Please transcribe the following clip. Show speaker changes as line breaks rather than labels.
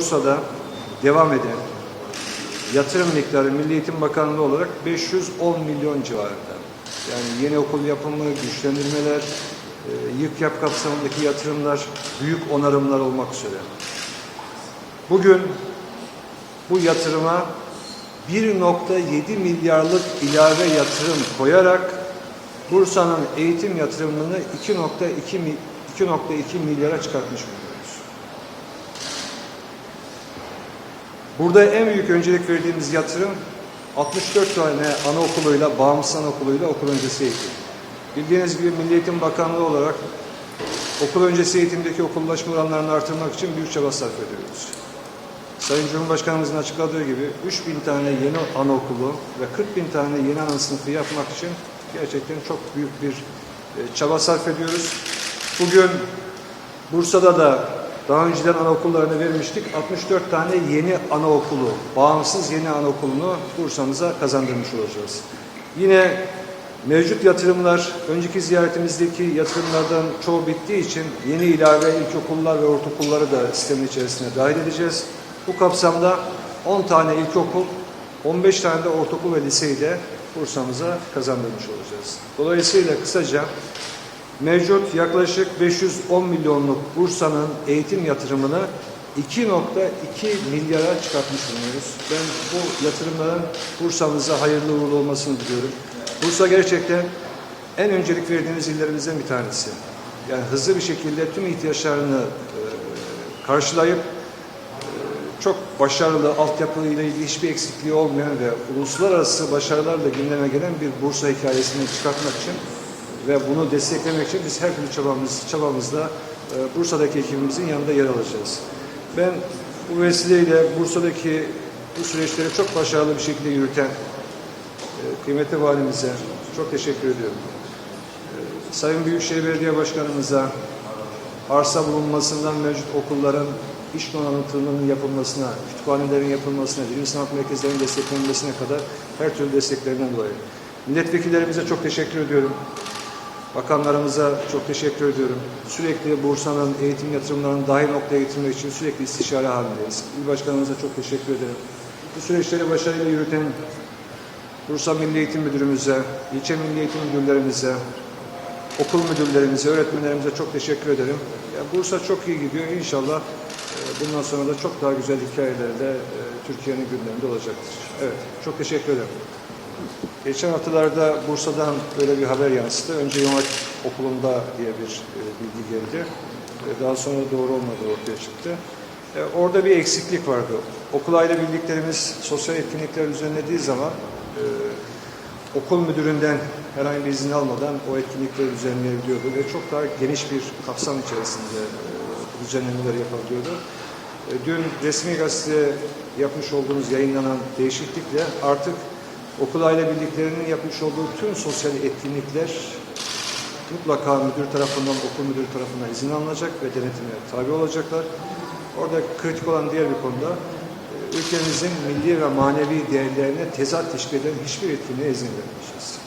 Bursa'da devam eden yatırım miktarı Milli Eğitim Bakanlığı olarak 510 milyon civarında. Yani yeni okul yapımı, güçlendirmeler, e, yık yap kapsamındaki yatırımlar, büyük onarımlar olmak üzere. Bugün bu yatırıma 1.7 milyarlık ilave yatırım koyarak Bursa'nın eğitim yatırımını 2.2 mi- 2.2 milyara çıkartmış bulunuyoruz. Burada en büyük öncelik verdiğimiz yatırım 64 tane anaokuluyla, bağımsız anaokuluyla okul öncesi eğitim. Bildiğiniz gibi Milli Eğitim Bakanlığı olarak okul öncesi eğitimdeki okullaşma oranlarını artırmak için büyük çaba sarf ediyoruz. Sayın Cumhurbaşkanımızın açıkladığı gibi 3 bin tane yeni anaokulu ve 40 bin tane yeni ana sınıfı yapmak için gerçekten çok büyük bir e, çaba sarf ediyoruz. Bugün Bursa'da da daha önceden anaokullarını vermiştik. 64 tane yeni anaokulu, bağımsız yeni anaokulunu Bursa'mıza kazandırmış olacağız. Yine mevcut yatırımlar, önceki ziyaretimizdeki yatırımlardan çoğu bittiği için yeni ilave ilkokullar ve ortaokulları da sistemin içerisine dahil edeceğiz. Bu kapsamda 10 tane ilkokul, 15 tane de ortaokul ve liseyi de Bursa'mıza kazandırmış olacağız. Dolayısıyla kısaca mevcut yaklaşık 510 milyonluk Bursa'nın eğitim yatırımını 2.2 milyara çıkartmış bulunuyoruz. Ben bu yatırımların Bursa'mıza hayırlı uğurlu olmasını diliyorum. Bursa gerçekten en öncelik verdiğimiz illerimizden bir tanesi. Yani hızlı bir şekilde tüm ihtiyaçlarını e, karşılayıp e, çok başarılı, altyapıyla ilgili hiçbir eksikliği olmayan ve uluslararası başarılarla gündeme gelen bir Bursa hikayesini çıkartmak için ve bunu desteklemek için biz her türlü çabamız, çabamızla e, Bursa'daki ekibimizin yanında yer alacağız. Ben bu vesileyle Bursa'daki bu süreçleri çok başarılı bir şekilde yürüten e, kıymetli valimize çok teşekkür ediyorum. E, Sayın Büyükşehir Belediye Başkanımıza arsa bulunmasından mevcut okulların iş donanımının yapılmasına, kütüphanelerin yapılmasına, bilim sanat merkezlerinin desteklenmesine kadar her türlü desteklerinden dolayı. Milletvekillerimize çok teşekkür ediyorum. Bakanlarımıza çok teşekkür ediyorum. Sürekli Bursa'nın eğitim yatırımlarını daha iyi noktaya getirmek için sürekli istişare halindeyiz. İl Başkanımıza çok teşekkür ederim. Bu süreçleri başarıyla yürüten Bursa Milli Eğitim Müdürümüze, ilçe Milli Eğitim Müdürlerimize, okul müdürlerimize, öğretmenlerimize çok teşekkür ederim. Ya Bursa çok iyi gidiyor. İnşallah e, bundan sonra da çok daha güzel hikayelerle e, Türkiye'nin gündeminde olacaktır. Evet, çok teşekkür ederim. Geçen haftalarda Bursa'dan böyle bir haber yansıdı. Önce Hatip Okulu'nda diye bir e, bilgi geldi. E, daha sonra doğru olmadığı ortaya çıktı. E, orada bir eksiklik vardı. Okul aile birliklerimiz sosyal etkinlikler düzenlediği zaman okul müdüründen herhangi bir izin almadan o etkinlikleri düzenleyebiliyordu ve çok daha geniş bir kapsam içerisinde düzenlemeler yapabiliyordu. Dün resmi gazete yapmış olduğumuz yayınlanan değişiklikle artık okul aile birliklerinin yapmış olduğu tüm sosyal etkinlikler mutlaka müdür tarafından, okul müdürü tarafından izin alınacak ve denetime tabi olacaklar. Orada kritik olan diğer bir konuda e, ülkemizin milli ve manevi değerlerine tezat teşkil eden hiçbir etkinliğe izin vermeyeceğiz.